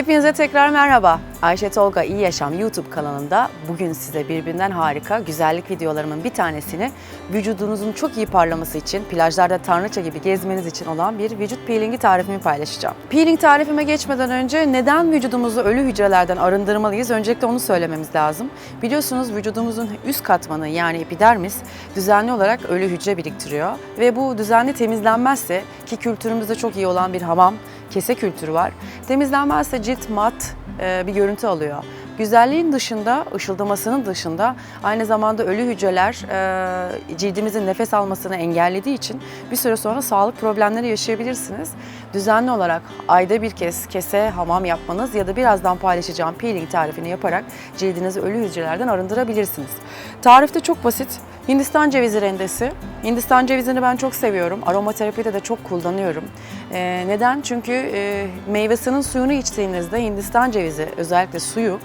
Hepinize tekrar merhaba. Ayşe Tolga İyi Yaşam YouTube kanalında bugün size birbirinden harika güzellik videolarımın bir tanesini vücudunuzun çok iyi parlaması için, plajlarda tanrıça gibi gezmeniz için olan bir vücut peelingi tarifimi paylaşacağım. Peeling tarifime geçmeden önce neden vücudumuzu ölü hücrelerden arındırmalıyız? Öncelikle onu söylememiz lazım. Biliyorsunuz vücudumuzun üst katmanı yani epidermis düzenli olarak ölü hücre biriktiriyor ve bu düzenli temizlenmezse ki kültürümüzde çok iyi olan bir hamam kese kültürü var. Temizlenmezse cilt mat bir görüntü alıyor. Güzelliğin dışında, ışıldamasının dışında aynı zamanda ölü hücreler e, cildimizin nefes almasını engellediği için bir süre sonra sağlık problemleri yaşayabilirsiniz. Düzenli olarak ayda bir kez kese hamam yapmanız ya da birazdan paylaşacağım peeling tarifini yaparak cildinizi ölü hücrelerden arındırabilirsiniz. Tarifte çok basit. Hindistan cevizi rendesi. Hindistan cevizini ben çok seviyorum. Aromaterapide de çok kullanıyorum. Ee, neden? Çünkü e, meyvesinin suyunu içtiğinizde Hindistan cevizi özellikle suyu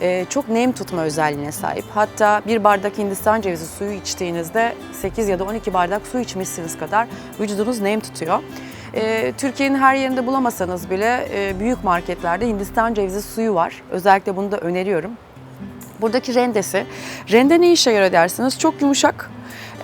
e, çok nem tutma özelliğine sahip. Hatta bir bardak Hindistan cevizi suyu içtiğinizde 8 ya da 12 bardak su içmişsiniz kadar vücudunuz nem tutuyor. E, Türkiye'nin her yerinde bulamasanız bile e, büyük marketlerde Hindistan cevizi suyu var. Özellikle bunu da öneriyorum. Buradaki rendesi. Rende ne işe yarar dersiniz? Çok yumuşak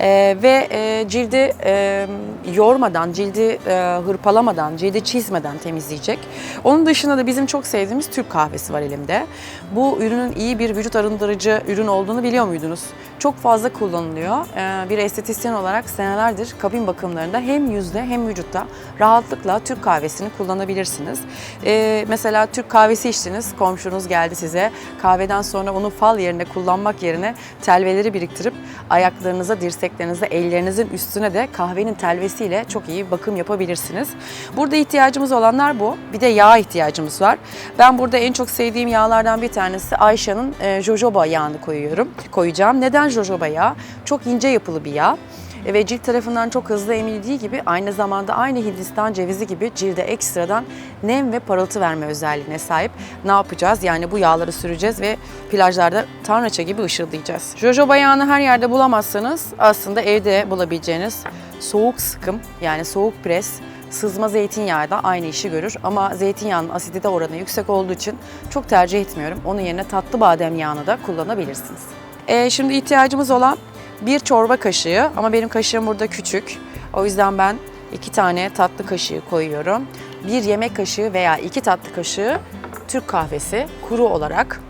ee, ve e, cildi e, yormadan, cildi e, hırpalamadan, cildi çizmeden temizleyecek. Onun dışında da bizim çok sevdiğimiz Türk kahvesi var elimde. Bu ürünün iyi bir vücut arındırıcı ürün olduğunu biliyor muydunuz? Çok fazla kullanılıyor. Ee, bir estetisyen olarak senelerdir kabin bakımlarında hem yüzde hem vücutta rahatlıkla Türk kahvesini kullanabilirsiniz. Ee, mesela Türk kahvesi içtiniz, komşunuz geldi size. Kahveden sonra onu fal yerine kullanmak yerine telveleri biriktirip ayaklarınıza, dirseklerinize, ellerinizin üstüne de kahvenin telvesiyle çok iyi bakım yapabilirsiniz. Burada ihtiyacımız olanlar bu. Bir de yağ ihtiyacımız var. Ben burada en çok sevdiğim yağlardan bir tanesi Ayşe'nin e, jojoba yağını koyuyorum. Koyacağım. Neden jojoba yağı? Çok ince yapılı bir yağ E, ve cilt tarafından çok hızlı emildiği gibi aynı zamanda aynı Hindistan cevizi gibi cilde ekstradan nem ve parıltı verme özelliğine sahip. Ne yapacağız? Yani bu yağları süreceğiz ve plajlarda tanrıça gibi ışıldayacağız. Jojoba yağını her yerde bulamazsanız aslında evde bulabileceğiniz soğuk sıkım yani soğuk pres sızma zeytinyağı da aynı işi görür ama zeytinyağının asidite oranı yüksek olduğu için çok tercih etmiyorum. Onun yerine tatlı badem yağını da kullanabilirsiniz. Ee, şimdi ihtiyacımız olan bir çorba kaşığı ama benim kaşığım burada küçük. O yüzden ben iki tane tatlı kaşığı koyuyorum. Bir yemek kaşığı veya iki tatlı kaşığı Türk kahvesi kuru olarak.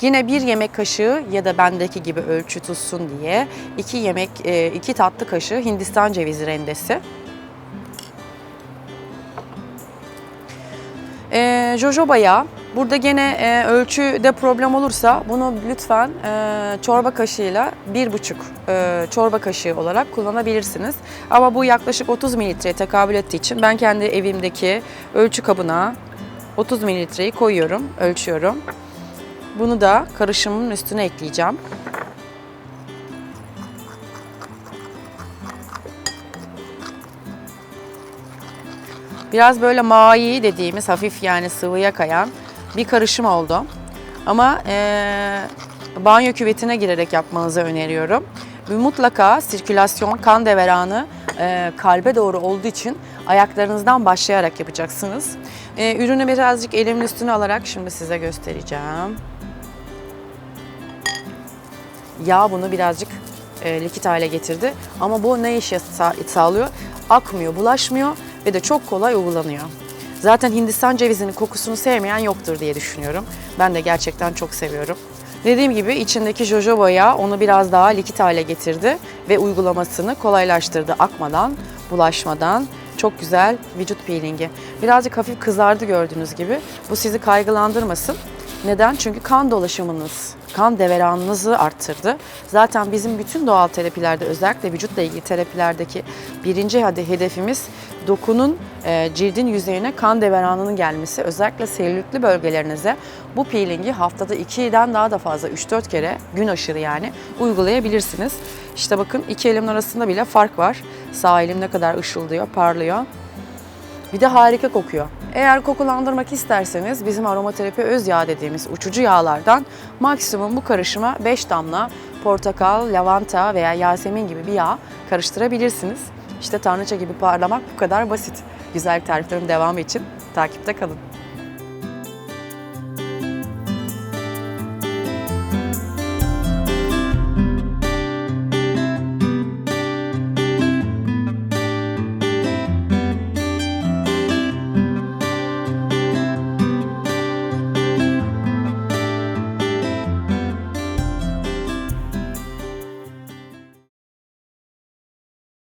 Yine bir yemek kaşığı ya da bendeki gibi ölçü tutsun diye iki yemek e, iki tatlı kaşığı Hindistan cevizi rendesi. E, jojoba yağı. Burada gene e, ölçüde problem olursa bunu lütfen e, çorba kaşığıyla bir buçuk e, çorba kaşığı olarak kullanabilirsiniz. Ama bu yaklaşık 30 mililitreye tekabül ettiği için ben kendi evimdeki ölçü kabına 30 mililitreyi koyuyorum, ölçüyorum. Bunu da karışımın üstüne ekleyeceğim. Biraz böyle mai dediğimiz hafif yani sıvıya kayan bir karışım oldu. Ama eee, banyo küvetine girerek yapmanızı öneriyorum. Ve mutlaka sirkülasyon, kan deveranı eee, kalbe doğru olduğu için ayaklarınızdan başlayarak yapacaksınız. Eee, ürünü birazcık elimin üstüne alarak şimdi size göstereceğim. Yağ bunu birazcık e, likit hale getirdi. Ama bu ne işe sa- sağlıyor? Akmıyor, bulaşmıyor ve de çok kolay uygulanıyor. Zaten Hindistan cevizinin kokusunu sevmeyen yoktur diye düşünüyorum. Ben de gerçekten çok seviyorum. Dediğim gibi içindeki jojoba yağı onu biraz daha likit hale getirdi ve uygulamasını kolaylaştırdı. Akmadan, bulaşmadan çok güzel vücut peelingi. Birazcık hafif kızardı gördüğünüz gibi. Bu sizi kaygılandırmasın. Neden? Çünkü kan dolaşımınız, kan deveranınızı arttırdı. Zaten bizim bütün doğal terapilerde özellikle vücutla ilgili terapilerdeki birinci hedefimiz dokunun e, cildin yüzeyine kan deveranının gelmesi. Özellikle selülitli bölgelerinize bu peelingi haftada 2'den daha da fazla 3-4 kere gün aşırı yani uygulayabilirsiniz. İşte bakın iki elimin arasında bile fark var. Sağ elim ne kadar ışıldıyor, parlıyor. Bir de harika kokuyor. Eğer kokulandırmak isterseniz bizim aromaterapi öz yağ dediğimiz uçucu yağlardan maksimum bu karışıma 5 damla portakal, lavanta veya yasemin gibi bir yağ karıştırabilirsiniz. İşte tanrıça gibi parlamak bu kadar basit. Güzel tariflerin devamı için takipte kalın.